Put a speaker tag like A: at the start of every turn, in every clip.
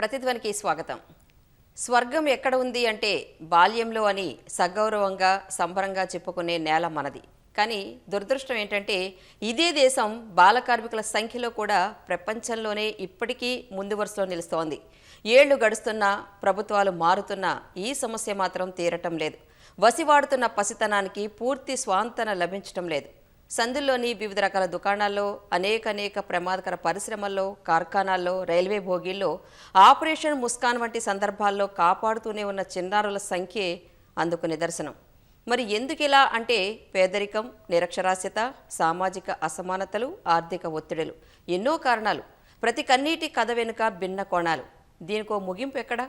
A: ప్రతిధ్వనికి స్వాగతం. స్వర్గం ఎక్కడ ఉంది అంటే బాల్యంలో అని సగౌరవంగా సంబరంగా చెప్పుకునే నేల మనది. కానీ దురదృష్టం ఏంటంటే ఇదే దేశం బాల కార్మికుల సంఖ్యలో కూడా ప్రపంచంలోనే ఇప్పటికీ ముందు వరుసలో నిలుస్తోంది. ఏళ్ళు గడుస్తున్నా ప్రభుత్వాలు మారుతున్నా ఈ సమస్య మాత్రం తీరటం లేదు. వసివాడుతున్న పసితనానికి పూర్తి స్వాంతన లభించటం లేదు. సందుల్లోని వివిధ రకాల దుకాణాల్లో అనేక అనేక ప్రమాదకర పరిశ్రమల్లో కార్ఖానాల్లో రైల్వే భోగిల్లో ఆపరేషన్ ముస్కాన్ వంటి సందర్భాల్లో కాపాడుతూనే ఉన్న చిన్నారుల సంఖ్యే అందుకు నిదర్శనం. మరి ఎందుకిలా అంటే పేదరికం నిరక్షరాస్యత సామాజిక అసమానతలు ఆర్థిక ఒత్తిడులు ఎన్నో కారణాలు. ప్రతి కన్నీటి కథ వెనుక భిన్న కోణాలు. దీనికో ముగింపు ఎక్కడా?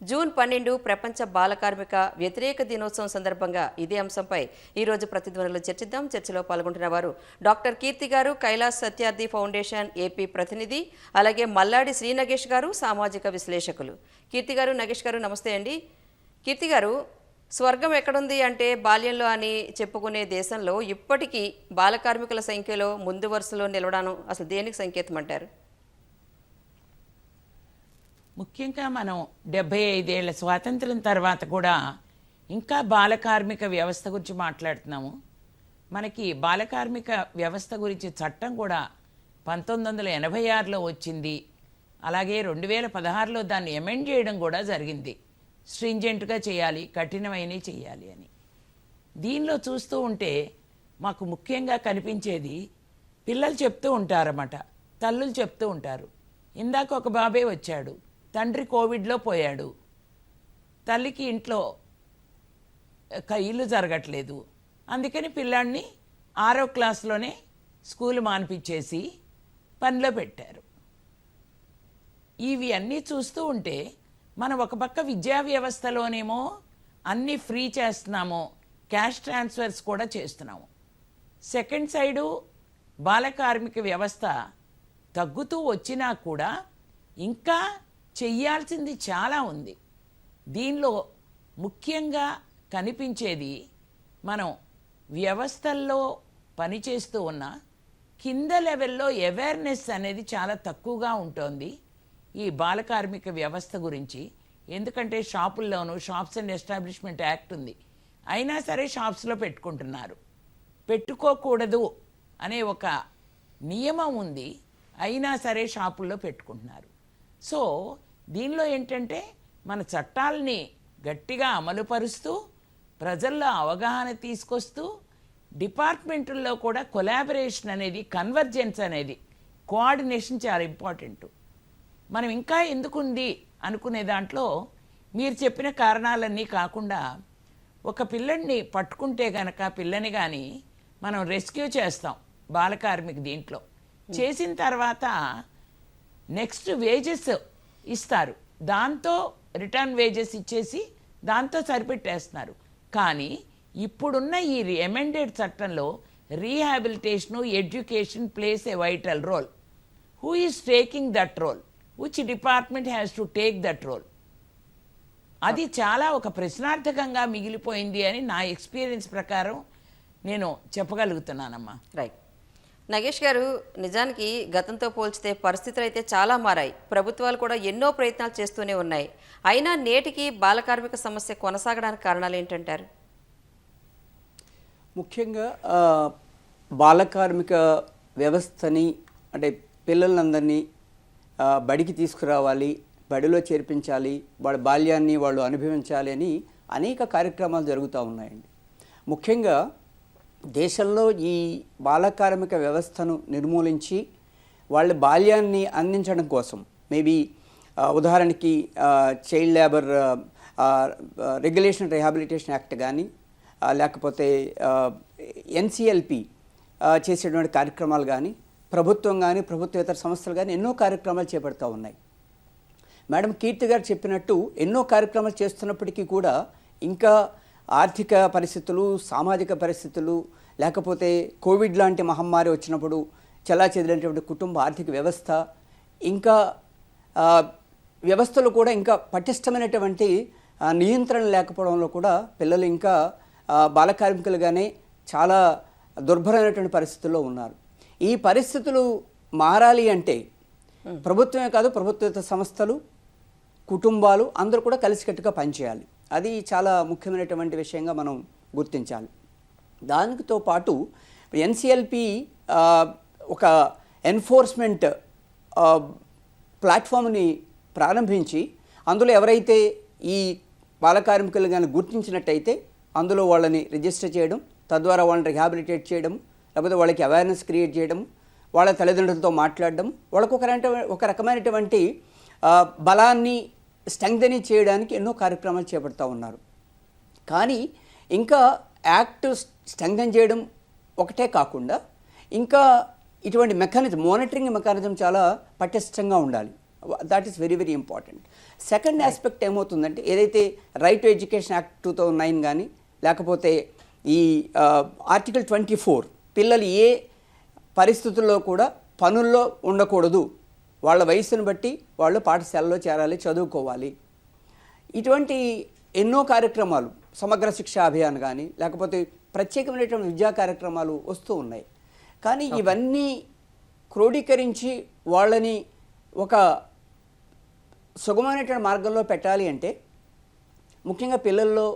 A: జూన్ పన్నెండు ప్రపంచ బాల కార్మిక వ్యతిరేక దినోత్సవం సందర్భంగా ఇదే అంశంపై ఈరోజు ప్రతిధ్వనిలో చర్చిద్దాం. చర్చలో పాల్గొంటున్న వారు డాక్టర్ కీర్తి గారు కైలాస్ సత్యార్థి ఫౌండేషన్ ఏపీ ప్రతినిధి అలాగే మల్లాడి శ్రీ నగేష్ గారు సామాజిక విశ్లేషకులు. కీర్తి గారు నగేష్ గారు నమస్తే అండి. కీర్తి గారు స్వర్గం ఎక్కడుంది అంటే బాల్యంలో అని చెప్పుకునే దేశంలో ఇప్పటికీ బాల కార్మికుల సంఖ్యలో ముందు వరుసలో నిలవడం అసలు దేనికి సంకేతం అంటారు?
B: ముఖ్యంగా మనం డెబ్బై ఐదేళ్ళ స్వాతంత్రం తర్వాత కూడా ఇంకా బాలకార్మిక వ్యవస్థ గురించి మాట్లాడుతున్నాము. మనకి బాలకార్మిక వ్యవస్థ గురించి చట్టం కూడా పంతొమ్మిది వందల ఎనభై ఆరులో వచ్చింది. అలాగే రెండు వేల పదహారులో దాన్ని ఎమెండ్ చేయడం కూడా జరిగింది. స్ట్రింజెంట్గా చేయాలి కఠినమైనవి చేయాలి అని. దీనిలో చూస్తూ ఉంటే మాకు ముఖ్యంగా కనిపించేది పిల్లలు చెప్తూ ఉంటారన్నమాట తల్లులు చెప్తూ ఉంటారు. ఇందాక ఒక బాబే వచ్చాడు. తండ్రి కోవిడ్లో పోయాడు. తల్లికి ఇంట్లో క- ఇల్లు జరగట్లేదు. అందుకని పిల్లాడిని ఆరో క్లాస్లోనే స్కూల్ మానిపించేసి పనిలో పెట్టారు. ఇవి అన్నీ చూస్తూ ఉంటే మనం ఒక పక్క విద్యా వ్యవస్థలోనేమో అన్నీ ఫ్రీ చేస్తున్నాము క్యాష్ ట్రాన్స్ఫర్స్ కూడా చేస్తున్నాము. సెకండ్ సైడు బాల కార్మిక వ్యవస్థ తగ్గుతూ వచ్చినా కూడా ఇంకా చెయ్యాల్సింది చాలా ఉంది. దీనిలో ముఖ్యంగా కనిపించేది మనం వ్యవస్థల్లో పనిచేస్తూ ఉన్న కింద లెవెల్లో అవేర్నెస్ అనేది చాలా తక్కువగా ఉంటుంది ఈ బాల కార్మిక వ్యవస్థ గురించి. ఎందుకంటే షాపుల్లోనూ షాప్స్ అండ్ ఎస్టాబ్లిష్మెంట్ యాక్ట్ ఉంది. అయినా సరే షాప్స్లో పెట్టుకుంటున్నారు. పెట్టుకోకూడదు అనే ఒక నియమం ఉంది. అయినా సరే షాపుల్లో పెట్టుకుంటున్నారు. సో దీనిలో ఏంటంటే మన చట్టాలని గట్టిగా అమలుపరుస్తూ ప్రజల్లో అవగాహన తీసుకొస్తూ డిపార్ట్మెంటుల్లో కూడా కొలాబరేషన్ అనేది కన్వర్జెన్స్ అనేది కోఆర్డినేషన్ చాలా ఇంపార్టెంట్. మనం ఇంకా ఎందుకుంది అనుకునే దాంట్లో మీరు చెప్పిన కారణాలన్నీ కాకుండా ఒక పిల్లడిని పట్టుకుంటే గనక పిల్లని కానీ మనం రెస్క్యూ చేస్తాం బాలకార్మిక దీంట్లో. చేసిన తర్వాత నెక్స్ట్ వేజెస్ ఇస్తారు. దాంతో రిటర్న్ వేజెస్ ఇచ్చేసి దాంతో సరిపెట్టేస్తున్నారు. కానీ ఇప్పుడున్న ఈ ఎమెండెడ్ చట్టంలో rehabilitation education place a vital role. Who is taking that role? Which department has to take that role? అది చాలా ఒక ప్రశ్నార్థకంగా మిగిలిపోయింది అని నా ఎక్స్పీరియన్స్ ప్రకారం నేను చెప్పగలుగుతున్నానమ్మా.
A: రైట్ నగేష్ గారు నిజానికి గతంతో పోల్చితే పరిస్థితులు అయితే చాలా మారాయి. ప్రభుత్వాలు కూడా ఎన్నో ప్రయత్నాలు చేస్తూనే ఉన్నాయి. అయినా నేటికి బాలకార్మిక సమస్య కొనసాగడానికి కారణాలు ఏంటంటారు?
C: ముఖ్యంగా బాలకార్మిక వ్యవస్థని అంటే పిల్లలందరినీ బడికి తీసుకురావాలి బడిలో చేర్పించాలి వాళ్ళ బాల్యాన్ని వాళ్ళు అనుభవించాలి అని అనేక కార్యక్రమాలు జరుగుతూ ఉన్నాయండి. ముఖ్యంగా దేశంలో ఈ బాలకార్మిక వ్యవస్థను నిర్మూలించి వాళ్ళ బాల్యాన్ని అందించడం కోసం మేబీ ఉదాహరణకి child labour regulation rehabilitation act కానీ లేకపోతే ఎన్సిఎల్పి చేసేటువంటి కార్యక్రమాలు కానీ ప్రభుత్వం కానీ ప్రభుత్వేతర సంస్థలు కానీ ఎన్నో కార్యక్రమాలు చేపడుతూ ఉన్నాయి. మేడం కీర్తి గారు చెప్పినట్టు ఎన్నో కార్యక్రమాలు చేస్తున్నప్పటికీ కూడా ఇంకా ఆర్థిక పరిస్థితులు సామాజిక పరిస్థితులు లేకపోతే కోవిడ్ లాంటి మహమ్మారి వచ్చినప్పుడు చలా చెదిలినటువంటి కుటుంబ ఆర్థిక వ్యవస్థ ఇంకా వ్యవస్థలు కూడా ఇంకా పటిష్టమైనటువంటి నియంత్రణ లేకపోవడంలో కూడా పిల్లలు ఇంకా ఆ, బాల కార్మికులుగానే చాలా దుర్భరమైనటువంటి పరిస్థితుల్లో ఉన్నారు. ఈ పరిస్థితులు మారాలి అంటే ప్రభుత్వమే కాదు ప్రభుత్వేతర సంస్థలు కుటుంబాలు అందరూ కూడా కలిసికట్టుగా పనిచేయాలి. అది చాలా ముఖ్యమైనటువంటి విషయంగా మనం గుర్తించాలి. దానితో పాటు ఎన్సిఎల్పి ఒక ఎన్ఫోర్స్మెంట్ ప్లాట్ఫామ్ని ప్రారంభించి అందులో ఎవరైతే ఈ బాలకార్మికులు కానీ గుర్తించినట్టయితే అందులో వాళ్ళని రిజిస్టర్ చేయడం తద్వారా వాళ్ళని రిహాబిలిటేట్ చేయడం లేకపోతే వాళ్ళకి అవేర్నెస్ క్రియేట్ చేయడం వాళ్ళ తల్లిదండ్రులతో మాట్లాడడం వాళ్ళకు ఒక ఒక రకమైనటువంటి బలాన్ని స్ట్రెంగ్దని చేయడానికి ఎన్నో కార్యక్రమాలు చేపడతా ఉన్నారు. కానీ ఇంకా యాక్ట్ స్ట్రెంగ్థన్ చేయడం ఒకటే కాకుండా ఇంకా ఇటువంటి మెకానిజం మానిటరింగ్ మెకానిజం చాలా పటిష్టంగా ఉండాలి. That is very very important second aspect ఏమవుతుందంటే ఏదైతే right to education act two thousand nine కానీ లేకపోతే ఈ ఆర్టికల్ ట్వంటీ ఫోర్ పిల్లలు ఏ పరిస్థితుల్లో కూడా పనుల్లో ఉండకూడదు. వాళ్ళ వయసును బట్టి వాళ్ళు పాఠశాలలో చేరాలి చదువుకోవాలి. ఇటువంటి ఎన్నో కార్యక్రమాలు సమగ్ర శిక్షా అభియాన్ కానీ లేకపోతే ప్రత్యేకమైనటువంటి విద్యా కార్యక్రమాలు వస్తూ ఉన్నాయి. కానీ ఇవన్నీ క్రోడీకరించి వాళ్ళని ఒక సుగమమైనటువంటి మార్గంలో పెట్టాలి అంటే ముఖ్యంగా పిల్లల్లో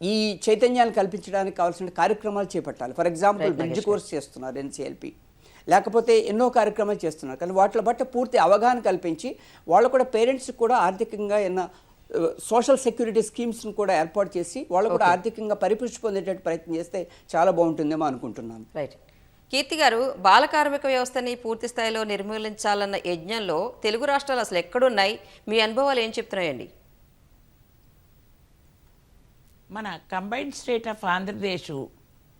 C: ఈ చైతన్యాన్ని కల్పించడానికి కావాల్సిన కార్యక్రమాలు చేపట్టాలి. ఫర్ ఎగ్జాంపుల్ బ్రిడ్జ్ కోర్స్ చేస్తున్నారు ఎన్సిఎల్పి. లేకపోతే ఎన్నో కార్యక్రమాలు చేస్తున్నారు. కానీ వాటిలో బట్టి పూర్తి అవగాహన కల్పించి వాళ్ళు కూడా పేరెంట్స్ కూడా ఆర్థికంగా ఎన్న సోషల్ సెక్యూరిటీ స్కీమ్స్ని కూడా ఏర్పాటు చేసి వాళ్ళు కూడా ఆర్థికంగా పరిపుష్టి పొందేటట్టు ప్రయత్నం చేస్తే చాలా బాగుంటుందేమో అనుకుంటున్నాను.
A: రైట్ కీర్తి గారు బాల కార్మిక వ్యవస్థని పూర్తి స్థాయిలో నిర్మూలించాలన్న యజ్ఞంలో తెలుగు రాష్ట్రాలు అసలు ఎక్కడున్నాయి? మీ అనుభవాలు ఏం చెప్తున్నాయండి?
B: మన combined state of Andhra Pradesh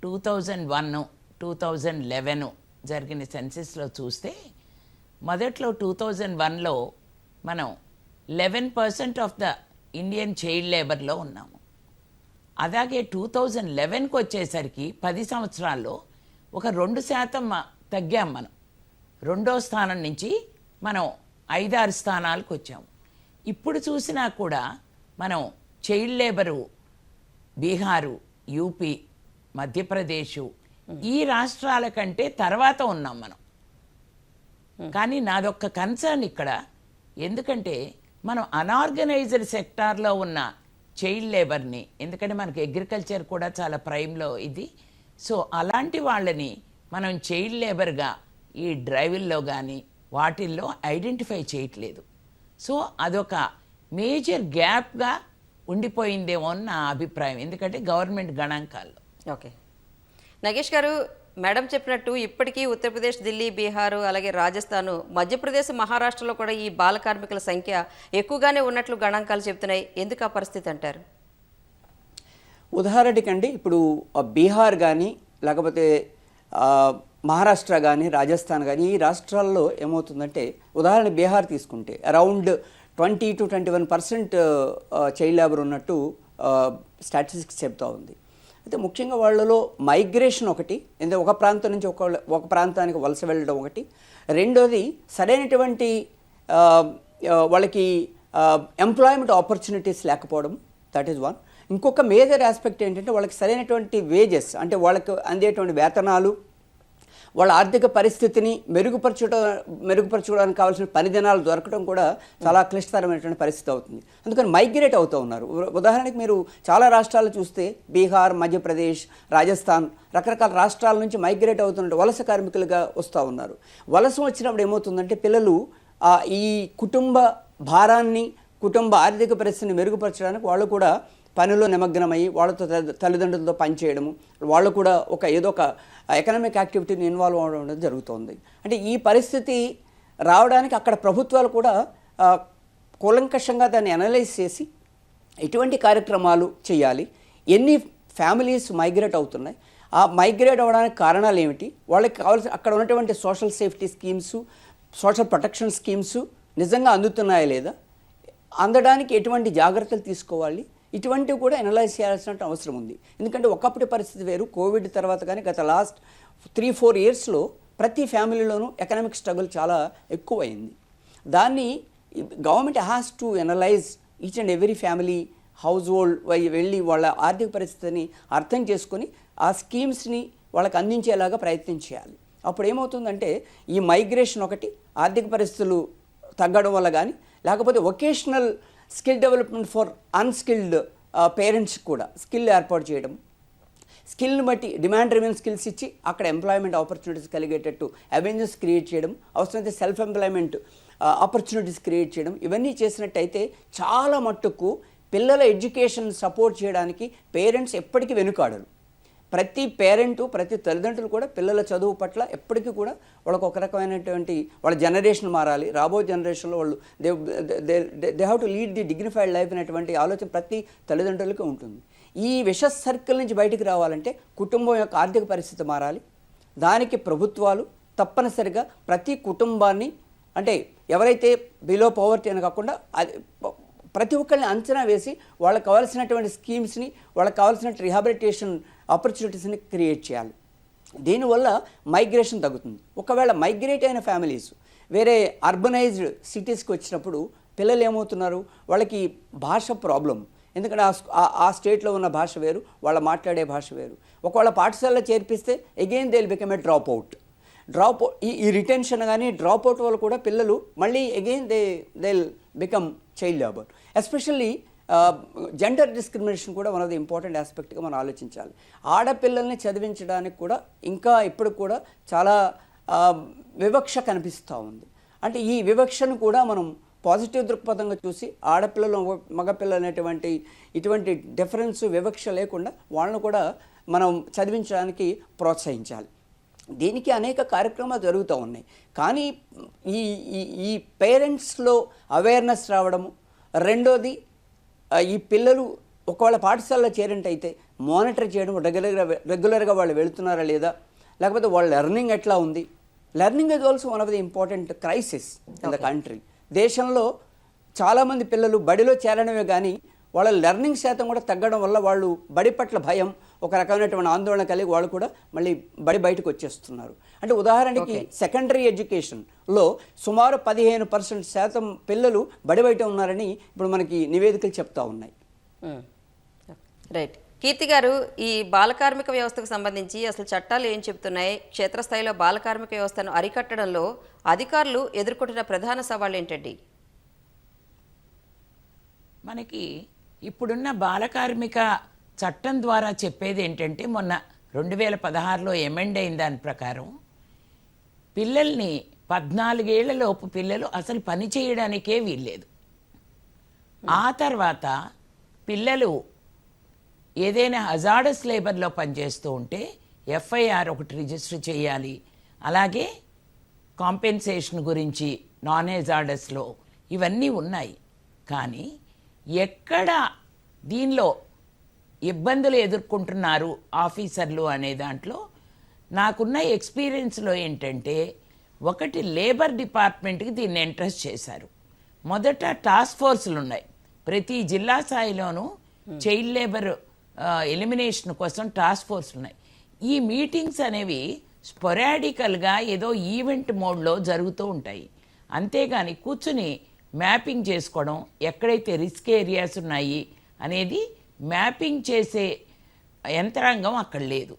B: two thousand one two thousand eleven జరిగిన సెన్సెస్లో చూస్తే మొదట్లో టూ థౌజండ్ వన్లో మనం eleven percent of the Indian child లేబర్లో ఉన్నాము. అలాగే టూ థౌజండ్ లెవెన్కి వచ్చేసరికి పది సంవత్సరాల్లో ఒక రెండు శాతం తగ్గాం మనం. రెండో స్థానం నుంచి మనం ఐదారు స్థానాలకు వచ్చాము. ఇప్పుడు చూసినా కూడా మనం child labour Bihar UP Madhya Pradesh ఈ రాష్ట్రాల కంటే తర్వాత ఉన్నాం మనం. కానీ నాదొక్క కన్సర్న్ ఇక్కడ. ఎందుకంటే మనం అనార్గనైజ్డ్ సెక్టార్లో ఉన్న చైల్డ్ లేబర్ని ఎందుకంటే మనకి అగ్రికల్చర్ కూడా చాలా ప్రైమ్లో ఇది. సో అలాంటి వాళ్ళని మనం చైల్డ్ లేబర్గా ఈ డ్రైవిల్లో కానీ వాటిల్లో ఐడెంటిఫై చేయట్లేదు. సో అదొక మేజర్ గ్యాప్గా ఉండిపోయిందేమో అని నా అభిప్రాయం. ఎందుకంటే గవర్నమెంట్ గణాంకాల్లో.
A: ఓకే నగేష్ గారు మేడం చెప్పినట్టు ఇప్పటికీ ఉత్తరప్రదేశ్ ఢిల్లీ బీహారు అలాగే రాజస్థాన్ మధ్యప్రదేశ్ మహారాష్ట్రలో కూడా ఈ బాల కార్మికుల సంఖ్య ఎక్కువగానే ఉన్నట్లు గణాంకాలు చెబుతున్నాయి. ఎందుకు ఆ పరిస్థితి అంటారు?
C: ఉదాహరణకండి ఇప్పుడు బీహార్ కానీ లేకపోతే మహారాష్ట్ర కానీ రాజస్థాన్ కానీ ఈ రాష్ట్రాల్లో ఏమవుతుందంటే ఉదాహరణ బీహార్ తీసుకుంటే around twenty to twenty one percent child labour ఉన్నట్టు స్టాటిస్టిక్స్ చెప్తా ఉంది. అయితే ముఖ్యంగా వాళ్ళలో మైగ్రేషన్ ఒకటి ఎందుకంటే ఒక ప్రాంతం నుంచి ఒక ఒక ప్రాంతానికి వలస వెళ్ళడం ఒకటి. రెండోది సరైనటువంటి వాళ్ళకి ఎంప్లాయ్మెంట్ ఆపర్చునిటీస్ లేకపోవడం దట్ ఈస్ వన్ ఇంకొక మేజర్ ఆస్పెక్ట్ ఏంటంటే వాళ్ళకి సరైనటువంటి వేజెస్ అంటే వాళ్ళకి అందేటువంటి వేతనాలు వాళ్ళ ఆర్థిక పరిస్థితిని మెరుగుపరచడం మెరుగుపరచుకోవడానికి కావాల్సిన పని దినాలు దొరకడం కూడా చాలా క్లిష్టతరమైనటువంటి పరిస్థితి అవుతుంది. అందుకని మైగ్రేట్ అవుతూ ఉన్నారు. ఉదాహరణకి మీరు చాలా రాష్ట్రాలు చూస్తే బీహార్ మధ్యప్రదేశ్ రాజస్థాన్ రకరకాల రాష్ట్రాల నుంచి మైగ్రేట్ అవుతున్న వలస కార్మికులుగా వస్తూ ఉన్నారు. వలస వచ్చినప్పుడు ఏమవుతుందంటే పిల్లలు ఈ కుటుంబ భారాన్ని కుటుంబ ఆర్థిక పరిస్థితిని మెరుగుపరచడానికి వాళ్ళు కూడా పనిలో నిమగ్నమై వాళ్ళతో తల్లిదండ్రులతో పనిచేయడము వాళ్ళు కూడా ఒక ఏదో ఒక ఎకనామిక్ యాక్టివిటీని ఇన్వాల్వ్ అవ్వడం జరుగుతుంది. అంటే ఈ పరిస్థితి రావడానికి అక్కడ ప్రభుత్వాలు కూడా కూలంకషంగా దాన్ని అనలైజ్ చేసి ఎటువంటి కార్యక్రమాలు చేయాలి ఎన్ని ఫ్యామిలీస్ మైగ్రేట్ అవుతున్నాయి ఆ మైగ్రేట్ అవ్వడానికి కారణాలు ఏమిటి వాళ్ళకి కావాల్సిన అక్కడ ఉన్నటువంటి social safety schemes social protection schemes నిజంగా అందుతున్నాయా లేదా అందడానికి ఎటువంటి జాగ్రత్తలు తీసుకోవాలి ఇటువంటివి కూడా అనలైజ్ చేయాల్సిన అవసరం ఉంది. ఎందుకంటే ఒకప్పటి పరిస్థితి వేరు కోవిడ్ తర్వాత కానీ గత లాస్ట్ త్రీ ఫోర్ ఇయర్స్లో ప్రతి ఫ్యామిలీలోనూ ఎకనామిక్ స్ట్రగుల్ చాలా ఎక్కువైంది. దాన్ని government has to analyse each and every family household వెళ్ళి వాళ్ళ ఆర్థిక పరిస్థితిని అర్థం చేసుకొని ఆ స్కీమ్స్ని వాళ్ళకి అందించేలాగా ప్రయత్నం చేయాలి. అప్పుడు ఏమవుతుందంటే ఈ మైగ్రేషన్ ఒకటి ఆర్థిక పరిస్థితులు తగ్గడం వల్ల కానీ లేకపోతే vocational skill development for unskilled parents కూడా స్కిల్ ఏర్పాటు చేయడం. స్కిల్ని బట్టి డిమాండ్ రివెన్ స్కిల్స్ ఇచ్చి అక్కడ ఎంప్లాయ్మెంట్ ఆపర్చునిటీస్ కలిగేటట్టు అవెన్యూస్ క్రియేట్ చేయడం అవసరమైతే సెల్ఫ్ ఎంప్లాయ్మెంట్ ఆపర్చునిటీస్ క్రియేట్ చేయడం. ఇవన్నీ చేసినట్టయితే చాలా మట్టుకు పిల్లల ఎడ్యుకేషన్ సపోర్ట్ చేయడానికి పేరెంట్స్ ఎప్పటికీ వెనుకాడరు. ప్రతి పేరెంటు ప్రతి తల్లిదండ్రులు కూడా పిల్లల చదువు పట్ల ఎప్పటికీ కూడా వాళ్ళకు ఒక రకమైనటువంటి వాళ్ళ జనరేషన్ మారాలి. రాబోయే జనరేషన్లో వాళ్ళు they they have to lead the dignified life అనేటువంటి ఆలోచన ప్రతి తల్లిదండ్రులకి ఉంటుంది. ఈ విష సర్కిల్ నుంచి బయటికి రావాలంటే కుటుంబం యొక్క ఆర్థిక పరిస్థితి మారాలి. దానికి ప్రభుత్వాలు తప్పనిసరిగా ప్రతి కుటుంబాన్ని అంటే ఎవరైతే బిలో పవర్టీ అని కాకుండా అది ప్రతి ఒక్కరిని అంచనా వేసి వాళ్ళకి కావాల్సినటువంటి స్కీమ్స్ని వాళ్ళకి కావాల్సిన రిహాబిలిటేషన్ ఆపర్చునిటీస్ని క్రియేట్ చేయాలి. దీనివల్ల మైగ్రేషన్ తగ్గుతుంది. ఒకవేళ మైగ్రేట్ అయిన ఫ్యామిలీస్ వేరే అర్బనైజ్డ్ సిటీస్కి వచ్చినప్పుడు పిల్లలు ఏమవుతున్నారు? వాళ్ళకి భాష ప్రాబ్లం. ఎందుకంటే ఆ ఆ- స్టేట్లో ఉన్న భాష వేరు వాళ్ళ మాట్లాడే భాష వేరు. ఒకవేళ పాఠశాలలో చేర్పిస్తే again they become a drop out drop ఈ ఈ రిటెన్షన్ కానీ డ్రాప్ అవుట్ వల్ల కూడా పిల్లలు మళ్ళీ again they they become child labour especially gender discrimination కూడా వన్ ఆఫ్ ది ఇంపార్టెంట్ ఆస్పెక్ట్గా మనం ఆలోచించాలి. ఆడపిల్లల్ని చదివించడానికి కూడా ఇంకా ఇప్పుడు కూడా చాలా వివక్ష కనిపిస్తూ ఉంది. అంటే ఈ వివక్షను కూడా మనం పాజిటివ్ దృక్పథంగా చూసి ఆడపిల్లలు మగపిల్లలు అనేటువంటి ఇటువంటి డిఫరెన్స్ వివక్ష లేకుండా వాళ్ళను కూడా మనం చదివించడానికి ప్రోత్సహించాలి. దీనికి అనేక కార్యక్రమాలు జరుగుతూ ఉన్నాయి. కానీ ఈ ఈ పేరెంట్స్లో అవేర్నెస్ రావడము రెండోది ఈ పిల్లలు ఒకవేళ పాఠశాలలో చేరినట్టయితే మానిటర్ చేయడం రెగ్యులర్గా రెగ్యులర్గా వాళ్ళు వెళుతున్నారా లేదా? లేకపోతే వాళ్ళ లెర్నింగ్ ఎట్లా ఉంది? Learning is also one of the important crisis in the country. దేశంలో చాలామంది పిల్లలు బడిలో చేరడమే కానీ వాళ్ళ లెర్నింగ్ శాతం కూడా తగ్గడం వల్ల వాళ్ళు బడి పట్ల భయం ఒక రకమైనటువంటి ఆందోళన కలిగి వాళ్ళు కూడా మళ్ళీ బడి బయటకు వచ్చేస్తున్నారు. అంటే ఉదాహరణకి సెకండరీ ఎడ్యుకేషన్లో సుమారు పదిహేను పర్సెంట్ శాతం పిల్లలు బడి బయట ఉన్నారని ఇప్పుడు మనకి నివేదికలు చెప్తా ఉన్నాయి.
A: రైట్. కీర్తి గారు ఈ బాలకార్మిక వ్యవస్థకు సంబంధించి అసలు చట్టాలు ఏం చెప్తున్నాయి క్షేత్రస్థాయిలో బాలకార్మిక వ్యవస్థను అరికట్టడంలో అధికారులు ఎదుర్కొంటున్న ప్రధాన సవాళ్ళు ఏంటండి?
B: మనకి ఇప్పుడున్న బాలకార్మిక చట్టం ద్వారా చెప్పేది ఏంటంటే మొన్న రెండు వేల పదహారులో ఎమెండ్ అయిన దాని ప్రకారం పిల్లల్ని పద్నాలుగేళ్ళలోపు పిల్లలు అసలు పని చేయడానికే వీల్లేదు. ఆ తర్వాత పిల్లలు ఏదైనా హజార్డస్ లేబర్లో పనిచేస్తూ ఉంటే ఎఫ్ఐఆర్ ఒకటి రిజిస్టర్ చేయాలి. అలాగే కాంపెన్సేషన్ గురించి నాన్ హెజార్డస్లో ఇవన్నీ ఉన్నాయి. కానీ ఎక్కడ దీనిలో ఇబ్బందులు ఎదుర్కొంటున్నారు ఆఫీసర్లు అనే దాంట్లో నాకున్న ఎక్స్పీరియన్స్లో ఏంటంటే ఒకటి లేబర్ డిపార్ట్మెంట్కి దీన్ని ఇంట్రెస్ట్ చేశారు. మొదట టాస్క్ ఫోర్సులు ఉన్నాయి ప్రతి జిల్లా స్థాయిలోనూ చైల్డ్ లేబర్ ఎలిమినేషన్ కోసం టాస్క్ ఫోర్సులు ఉన్నాయి ఈ మీటింగ్స్ అనేవి స్పొరాడికల్గా ఏదో ఈవెంట్ మోడ్లో జరుగుతూ ఉంటాయి. అంతేగాని కూర్చుని మ్యాపింగ్ చేసుకోవడం ఎక్కడైతే రిస్క్ ఏరియాస్ ఉన్నాయి అనేది మ్యాపింగ్ చేసే యంత్రాంగం అక్కడ లేదు.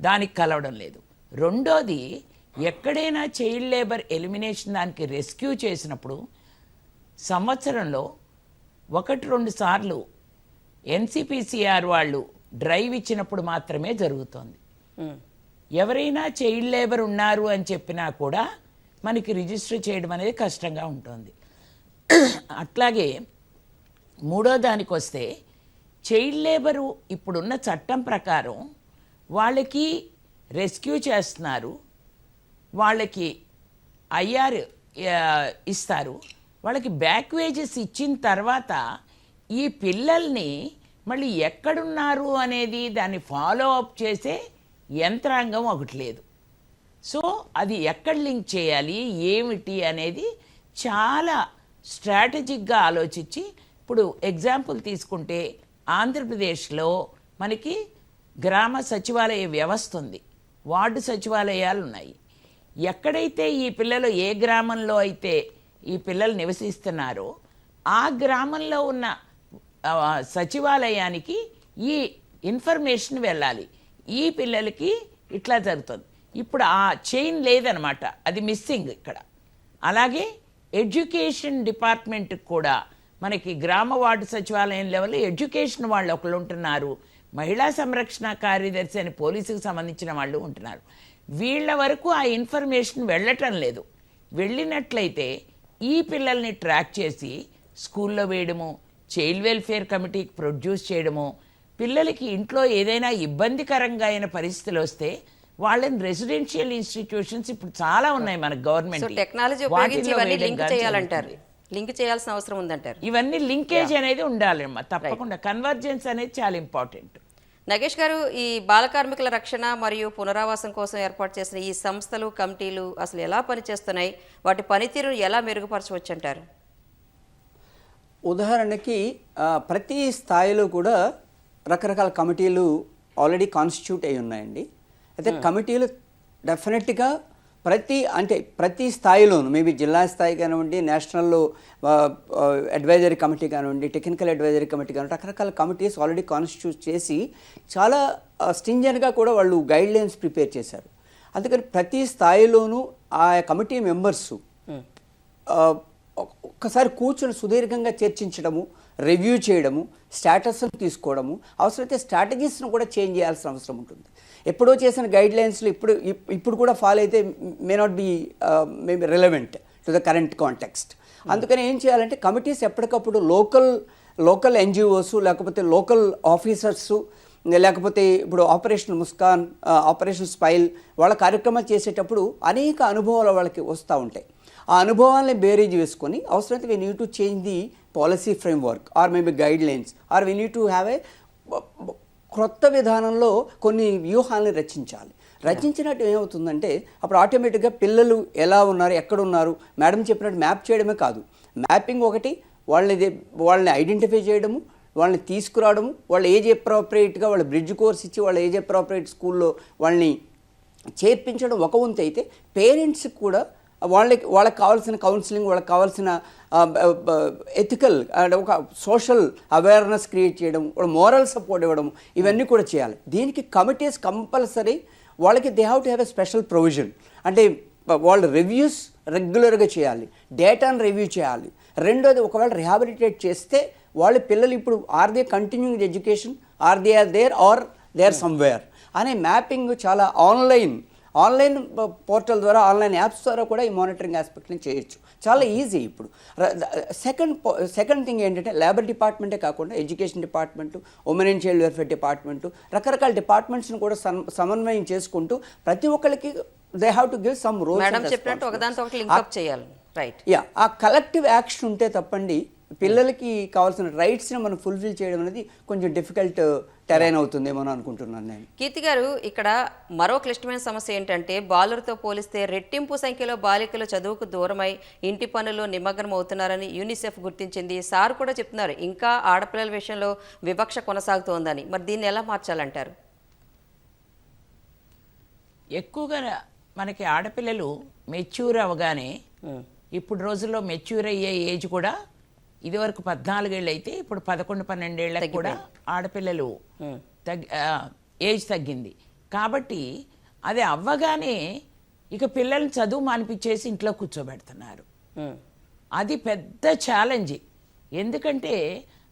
B: దానికి కలవడం లేదు. రెండోది ఎక్కడైనా చైల్డ్ లేబర్ ఎలిమినేషన్ దానికి రెస్క్యూ చేసినప్పుడు సంవత్సరంలో ఒకటి రెండు సార్లు ఎన్సిపిసిఆర్ వాళ్ళు డ్రైవ్ ఇచ్చినప్పుడు మాత్రమే జరుగుతోంది. ఎవరైనా చైల్డ్ లేబర్ ఉన్నారు అని చెప్పినా కూడా మనకి రిజిస్టర్ చేయడం అనేది కష్టంగా ఉంటుంది. అట్లాగే మూడో దానికి వస్తే చైల్డ్ లేబరు ఇప్పుడున్న చట్టం ప్రకారం వాళ్ళకి రెస్క్యూ చేస్తున్నారు వాళ్ళకి ఐఆర్ ఇస్తారు. వాళ్ళకి బ్యాక్ వేజెస్ ఇచ్చిన తర్వాత ఈ పిల్లల్ని మళ్ళీ ఎక్కడున్నారు అనేది దాన్ని ఫాలో అప్ చేసే యంత్రాంగం ఒకటి లేదు. సో అది ఎక్కడ లింక్ చేయాలి ఏమిటి అనేది చాలా స్ట్రాటజిక్గా ఆలోచించి ఇప్పుడు ఎగ్జాంపుల్ తీసుకుంటే ఆంధ్రప్రదేశ్లో మనకి గ్రామ సచివాలయ వ్యవస్థ ఉంది వార్డు సచివాలయాలు ఉన్నాయి ఎక్కడైతే ఈ పిల్లలు ఏ గ్రామంలో అయితే ఈ పిల్లలు నివసిస్తున్నారో ఆ గ్రామంలో ఉన్న సచివాలయానికి ఈ ఇన్ఫర్మేషన్ వెళ్ళాలి. ఈ పిల్లలకి ఇట్లా జరుగుతుంది. ఇప్పుడు ఆ చైన్ లేదనమాట. అది మిస్సింగ్ ఇక్కడ. అలాగే ఎడ్యుకేషన్ డిపార్ట్మెంట్ కూడా మనకి గ్రామ వార్డు సచివాలయం లెవెల్ ఎడ్యుకేషన్ వాళ్ళు ఒకళ్ళు ఉంటున్నారు. మహిళా సంరక్షణ కార్యదర్శి అని పోలీసుకు సంబంధించిన వాళ్ళు ఉంటున్నారు. వీళ్ళ వరకు ఆ ఇన్ఫర్మేషన్ వెళ్ళటం లేదు. వెళ్ళినట్లయితే ఈ పిల్లల్ని ట్రాక్ చేసి స్కూల్లో వేయడము చైల్డ్ వెల్ఫేర్ కమిటీకి ప్రొడ్యూస్ చేయడము పిల్లలకి ఇంట్లో ఏదైనా ఇబ్బందికరంగా అయిన పరిస్థితులు వస్తే వాళ్ళని రెసిడెన్షియల్ ఇన్స్టిట్యూషన్స్ ఇప్పుడు చాలా ఉన్నాయి మన గవర్నమెంట్
A: టెక్నాలజీ చేయాలంటారు. లింక్ చేయాల్సిన అవసరం ఉందంటారు.
B: ఇవన్నీ లింకేజ్ అనేది ఉండాలమ్మా తప్పకుండా. కన్వర్జెన్స్ అనేది చాలా ఇంపార్టెంట్.
A: నగేష్ గారు ఈ బాల కార్మికుల రక్షణ మరియు పునరావాసం కోసం ఏర్పాటు చేసిన ఈ సంస్థలు కమిటీలు అసలు ఎలా పనిచేస్తున్నాయి? వాటి పనితీరును ఎలా మెరుగుపరచవచ్చు అంటారు
C: ఉదాహరణకి ప్రతి స్థాయిలో కూడా రకరకాల కమిటీలు ఆల్రెడీ కాన్స్టిట్యూట్ అయి ఉన్నాయండి. అయితే కమిటీలు డెఫినెట్గా ప్రతి అంటే ప్రతి స్థాయిలోను మేబీ జిల్లా స్థాయి కానివ్వండి నేషనల్లో అడ్వైజరీ కమిటీ కానివ్వండి టెక్నికల్ అడ్వైజరీ కమిటీ కానివ్వండి రకరకాల కమిటీస్ ఆల్రెడీ కాన్స్టిట్యూట్ చేసి చాలా స్టింజన్గా కూడా వాళ్ళు గైడ్ లైన్స్ ప్రిపేర్ చేశారు. అందుకని ప్రతి స్థాయిలోనూ ఆ కమిటీ మెంబర్సు ఒక్కసారి కూర్చొని సుదీర్ఘంగా చర్చించడము రివ్యూ చేయడము స్టాటస్ను తీసుకోవడము అవసరమైతే స్ట్రాటజీస్ను కూడా చేంజ్ చేయాల్సిన అవసరం ఉంటుంది. ఎప్పుడో చేసిన గైడ్ లైన్స్లో ఇప్పుడు ఇప్- ఇప్పుడు కూడా ఫాలో అయితే may not be maybe relevant to the current context అందుకని ఏం చేయాలంటే కమిటీస్ ఎప్పటికప్పుడు లోకల్ లోకల్ ఎన్జిఓస్ లేకపోతే లోకల్ ఆఫీసర్సు లేకపోతే ఇప్పుడు ఆపరేషన్ ముస్కాన్ ఆపరేషన్ స్పైల్ వాళ్ళ కార్యక్రమాలు చేసేటప్పుడు అనేక అనుభవాలు వాళ్ళకి వస్తూ ఉంటాయి. ఆ అనుభవాల్ని బేరీజ్ వేసుకొని అవసరమైతే we need to change the policy framework or maybe guidelines or we need to have a క్రొత్త విధానంలో కొన్ని వ్యూహాలను రచించాలి. రచించినట్టు ఏమవుతుందంటే అప్పుడు ఆటోమేటిక్గా పిల్లలు ఎలా ఉన్నారు ఎక్కడ ఉన్నారు మేడం చెప్పినట్టు మ్యాప్ చేయడమే కాదు. మ్యాపింగ్ ఒకటి వాళ్ళని వాళ్ళని ఐడెంటిఫై చేయడము వాళ్ళని తీసుకురావడము వాళ్ళ ఏజ్ అప్రాప్రియేట్గా వాళ్ళ బ్రిడ్జ్ కోర్స్ ఇచ్చి వాళ్ళ ఏజ్ అప్రాప్రియేట్ స్కూల్లో వాళ్ళని చేర్పించడం ఒక వంతు అయితే పేరెంట్స్కి కూడా వాళ్ళకి వాళ్ళకి కావాల్సిన కౌన్సిలింగ్ వాళ్ళకి కావాల్సిన ఎథికల్ అండ్ ఒక సోషల్ అవేర్నెస్ క్రియేట్ చేయడం వాళ్ళ మోరల్ సపోర్ట్ ఇవ్వడం ఇవన్నీ కూడా చేయాలి. దీనికి కమిటీస్ కంపల్సరీ వాళ్ళకి they have to have a special provision అంటే వాళ్ళ రివ్యూస్ రెగ్యులర్గా చేయాలి. డేటాను రివ్యూ చేయాలి. రెండోది ఒకవేళ రిహాబిలిటేట్ చేస్తే వాళ్ళ పిల్లలు ఇప్పుడు are they continuing education are they are there are they are somewhere అనే మ్యాపింగ్ చాలా ఆన్లైన్ ఆన్లైన్ పోర్టల్ ద్వారా ఆన్లైన్ యాప్స్ ద్వారా కూడా ఈ మానిటరింగ్ ఆస్పెక్ట్ని చేయొచ్చు. చాలా ఈజీ ఇప్పుడు. సెకండ్ సెకండ్ థింగ్ ఏంటంటే లేబర్ డిపార్ట్మెంటే కాకుండా education department women and child welfare department రకరకాల డిపార్ట్మెంట్స్ని కూడా సమ్- సమన్వయం చేసుకుంటూ ప్రతి ఒక్కరికి they have to give some role
A: చెప్పినట్టు ఒకదానితో ఒకటి లింకప్ చేయాలి. Right
C: yeah uh collective action ఉంటే తప్పండి పిల్లలకి కావాల్సిన రైట్స్ని మనం ఫుల్ఫిల్ చేయడం అనేది కొంచెం డిఫికల్ట్ టెరైన్ అవుతుందేమో అని అనుకుంటున్నాను నేను.
A: కీర్తి గారు ఇక్కడ మరో క్లిష్టమైన సమస్య ఏంటంటే బాలులతో పోలిస్తే రెట్టింపు సంఖ్యలో బాలికలు చదువుకు దూరమై ఇంటి పనులు నిమగ్నం అవుతున్నారని యూనిసెఫ్ గుర్తించింది. సార్ కూడా చెప్తున్నారు ఇంకా ఆడపిల్లల విషయంలో వివక్ష కొనసాగుతోందని. మరి దీన్ని ఎలా మార్చాలంటారు?
B: ఎక్కువగా మనకి ఆడపిల్లలు మెచ్యూర్ అవగానే ఇప్పుడు రోజుల్లో మెచ్యూర్ అయ్యే ఏజ్ కూడా ఇదివరకు పద్నాలుగేళ్ళు అయితే ఇప్పుడు పదకొండు పన్నెండేళ్ళకి కూడా ఆడపిల్లలు తగ్గి ఏజ్ తగ్గింది. కాబట్టి అది అవ్వగానే ఇక పిల్లల్ని చదువు మానిపించేసి ఇంట్లో కూర్చోబెడుతున్నారు. అది పెద్ద ఛాలెంజ్. ఎందుకంటే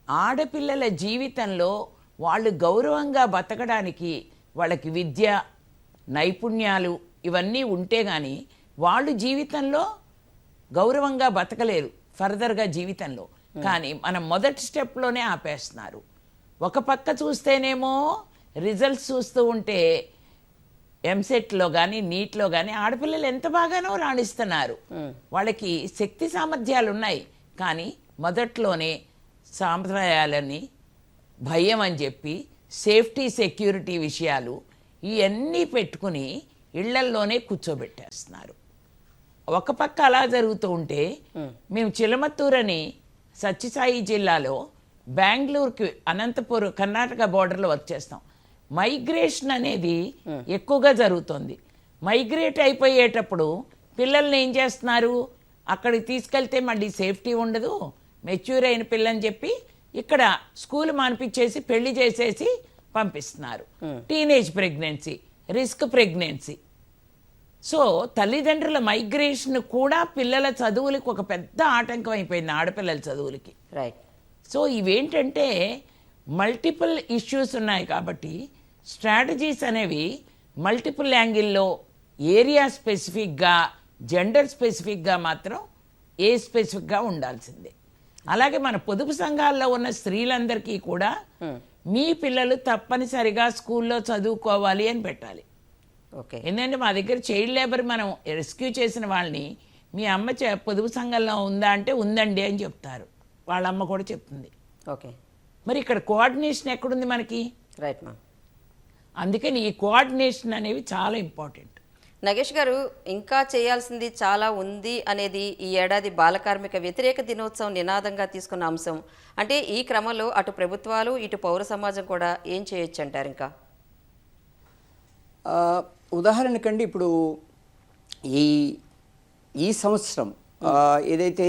B: ఆడపిల్లల జీవితంలో వాళ్ళు గౌరవంగా బతకడానికి వాళ్ళకి విద్య నైపుణ్యాలు ఇవన్నీ ఉంటే కానీ వాళ్ళు జీవితంలో గౌరవంగా బతకలేరు ఫర్దర్గా జీవితంలో. కానీ మనం మొదటి స్టెప్లోనే ఆపేస్తున్నారు. ఒక పక్క చూస్తేనేమో రిజల్ట్స్ చూస్తూ ఉంటే ఎంసెట్లో కానీ నీట్లో కానీ ఆడపిల్లలు ఎంత బాగానో రాణిస్తున్నారు. వాళ్ళకి శక్తి సామర్థ్యాలు ఉన్నాయి. కానీ మొదట్లోనే సాంప్రదాయాలని భయం అని చెప్పి సేఫ్టీ సెక్యూరిటీ విషయాలు ఇవన్నీ పెట్టుకుని ఇళ్ళల్లోనే కూర్చోబెట్టేస్తున్నారు. ఒక పక్క అలా జరుగుతూ ఉంటే మేము చిలమత్తూరు అని సత్యసాయి జిల్లాలో బెంగళూరుకి అనంతపూర్ కర్ణాటక బోర్డర్లో వర్క్ చేస్తాం. మైగ్రేషన్ అనేది ఎక్కువగా జరుగుతుంది. మైగ్రేట్ అయిపోయేటప్పుడు పిల్లల్ని ఏం చేస్తున్నారు? అక్కడికి తీసుకెళ్తే మళ్ళీ సేఫ్టీ ఉండదు. మెచ్యూర్ అయిన పిల్లని చెప్పి ఇక్కడ స్కూల్ మానిపించేసి పెళ్ళి చేసేసి పంపిస్తున్నారు. Teenage pregnancy risk pregnancy so తల్లిదండ్రుల మైగ్రేషన్ కూడా పిల్లల చదువులకు ఒక పెద్ద ఆటంకం అయిపోయింది ఆడపిల్లల చదువులకి.
A: రైట్
B: సో ఇవేంటంటే మల్టిపుల్ ఇష్యూస్ ఉన్నాయి కాబట్టి స్ట్రాటజీస్ అనేవి మల్టిపుల్ యాంగిల్లో ఏరియా స్పెసిఫిక్గా జెండర్ స్పెసిఫిక్గా మాత్రం ఏ స్పెసిఫిక్గా ఉండాల్సిందే. అలాగే మన పొదుపు సంఘాల్లో ఉన్న స్త్రీలందరికీ కూడా మీ పిల్లలు తప్పనిసరిగా స్కూల్లో చదువుకోవాలి అని పెట్టాలి.
A: ఓకే.
B: ఎందుకంటే మా దగ్గర చైల్డ్ లేబర్ మనం రెస్క్యూ చేసిన వాళ్ళని మీ అమ్మ చే- పొదుపు సంఘంలో ఉందా అంటే ఉందండి అని చెప్తారు. వాళ్ళ అమ్మ కూడా చెప్తుంది.
A: ఓకే.
B: మరి ఇక్కడ కోఆర్డినేషన్ ఎక్కడుంది మనకి?
A: రైట్ మా
B: అందుకని ఈ కోఆర్డినేషన్ అనేవి చాలా ఇంపార్టెంట్.
A: నగేష్ గారు ఇంకా చేయాల్సింది చాలా ఉంది అనేది ఈ ఏడాది బాల కార్మిక వ్యతిరేక దినోత్సవం నినాదంగా తీసుకున్న అంశం. అంటే ఈ క్రమంలో అటు ప్రభుత్వాలు ఇటు పౌర సమాజం కూడా ఏం చేయొచ్చు అంటారు ఇంకా?
C: ఆ, ఉదాహరణకండి ఇప్పుడు ఈ ఈ సంవత్సరం ఏదైతే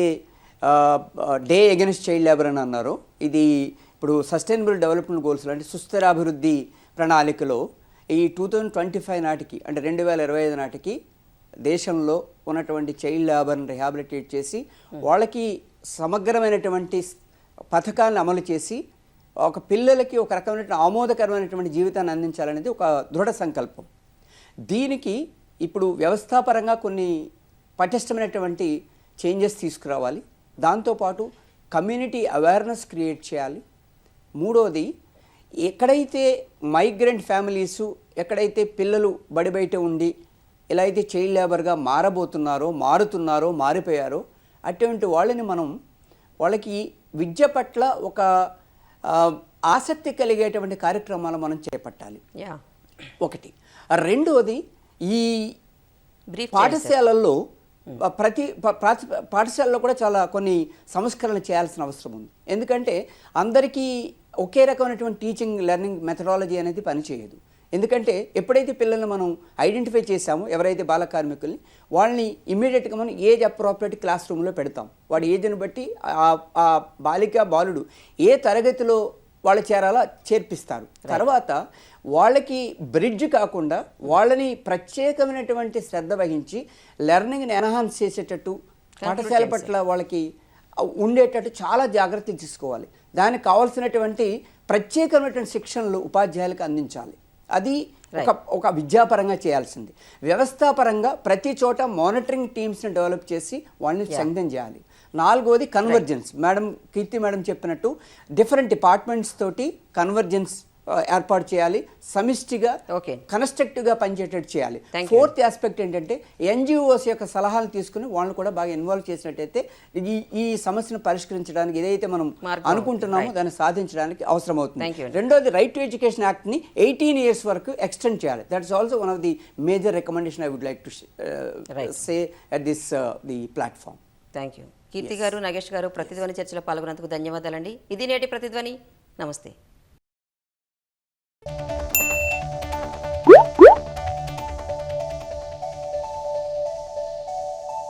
C: డే అగెన్స్ట్ చైల్డ్ లేబర్ అని అన్నారో ఇది ఇప్పుడు సస్టైనబుల్ డెవలప్మెంట్ గోల్స్ అంటే సుస్థిరాభివృద్ధి ప్రణాళికలో ఈ టూ థౌజండ్ ట్వంటీ ఫైవ్ నాటికి అంటే రెండు వేల ఇరవై ఐదు నాటికి దేశంలో ఉన్నటువంటి చైల్డ్ లేబర్ని రిహాబిలిటేట్ చేసి వాళ్ళకి సమగ్రమైనటువంటి పథకాలను అమలు చేసి ఒక పిల్లలకి ఒక రకమైన ఆమోదకరమైనటువంటి జీవితాన్ని అందించాలనేది ఒక దృఢ సంకల్పం. దీనికి ఇప్పుడు వ్యవస్థాపరంగా కొన్ని పటిష్టమైనటువంటి చేంజెస్ తీసుకురావాలి. దాంతోపాటు కమ్యూనిటీ అవేర్నెస్ క్రియేట్ చేయాలి. మూడోది ఎక్కడైతే మైగ్రెంట్ ఫ్యామిలీసు ఎక్కడైతే పిల్లలు బడి బయట ఉండి ఎలా అయితే చైల్డ్ లేబర్గా మారబోతున్నారో మారుతున్నారో మారిపోయారో అటువంటి వాళ్ళని మనం వాళ్ళకి విద్య పట్ల ఒక ఆసక్తి కలిగేటువంటి కార్యక్రమాలు మనం చేపట్టాలి.
A: యా.
C: ఒకటి. రెండోది ఈ పాఠశాలల్లో ప్రతి పాఠశాలలో కూడా చాలా కొన్ని సంస్కరణలు చేయాల్సిన అవసరం ఉంది. ఎందుకంటే అందరికీ ఒకే రకమైనటువంటి టీచింగ్ లెర్నింగ్ మెథడాలజీ అనేది పనిచేయదు. ఎందుకంటే ఎప్పుడైతే పిల్లల్ని మనం ఐడెంటిఫై చేసామో ఎవరైతే బాల కార్మికుల్ని వాళ్ళని ఇమీడియట్గా మనం ఏజ్ అప్రోప్రియట్ క్లాస్ రూమ్లో పెడతాం. వాడి ఏజ్ని బట్టి ఆ- ఆ బాలిక బాలుడు ఏ తరగతిలో వాళ్ళు చేరాలో చేర్పిస్తారు. తర్వాత వాళ్ళకి బ్రిడ్జ్ కాకుండా వాళ్ళని ప్రత్యేకమైనటువంటి శ్రద్ధ వహించి లెర్నింగ్ని ఎన్హాన్స్ చేసేటట్టు పాఠశాల పట్ల వాళ్ళకి ఉండేటట్టు చాలా జాగ్రత్త తీసుకోవాలి. దానికి కావాల్సినటువంటి ప్రత్యేకమైనటువంటి శిక్షణలు ఉపాధ్యాయులకు అందించాలి. అది ఒక ఒక విద్యాపరంగా చేయాల్సింది. వ్యవస్థాపరంగా ప్రతి చోట మానిటరింగ్ టీమ్స్ని డెవలప్ చేసి వాళ్ళని స్ట్రెంగ్థన్ చేయాలి. నాలుగోది కన్వర్జెన్స్ మేడం కీర్తి మేడం చెప్పినట్టు డిఫరెంట్ డిపార్ట్మెంట్స్ తోటి కన్వర్జెన్స్ ఏర్పాటు చేయాలి. సమిష్టిగా
A: Okay.
C: కన్స్ట్రక్టివ్గా పనిచేటట్టు చేయాలి. ఫోర్త్ ఆస్పెక్ట్ ఏంటంటే ఎన్జిఓస్ యొక్క సలహాలు తీసుకుని వాళ్ళని కూడా బాగా ఇన్వాల్వ్ చేసినట్టయితే ఈ ఈ సమస్యను పరిష్కరించడానికి ఏదైతే మనం అనుకుంటున్నామో. దాన్ని సాధించడానికి అవసరం అవుతుంది. రెండోది రైట్ టు ఎడ్యుకేషన్ యాక్ట్ని ఎయిటీన్ ఇయర్స్ వరకు ఎక్స్టెండ్ చేయాలి. That's also one of the major recommendation I would like to. Say at this the platform
A: thank you Keerthi garu Nagesh garu ప్రతిధ్వని చర్చలో పాల్గొన్నందుకు ధన్యవాదాలండి. ఇది నేటి ప్రతిధ్వని. నమస్తే.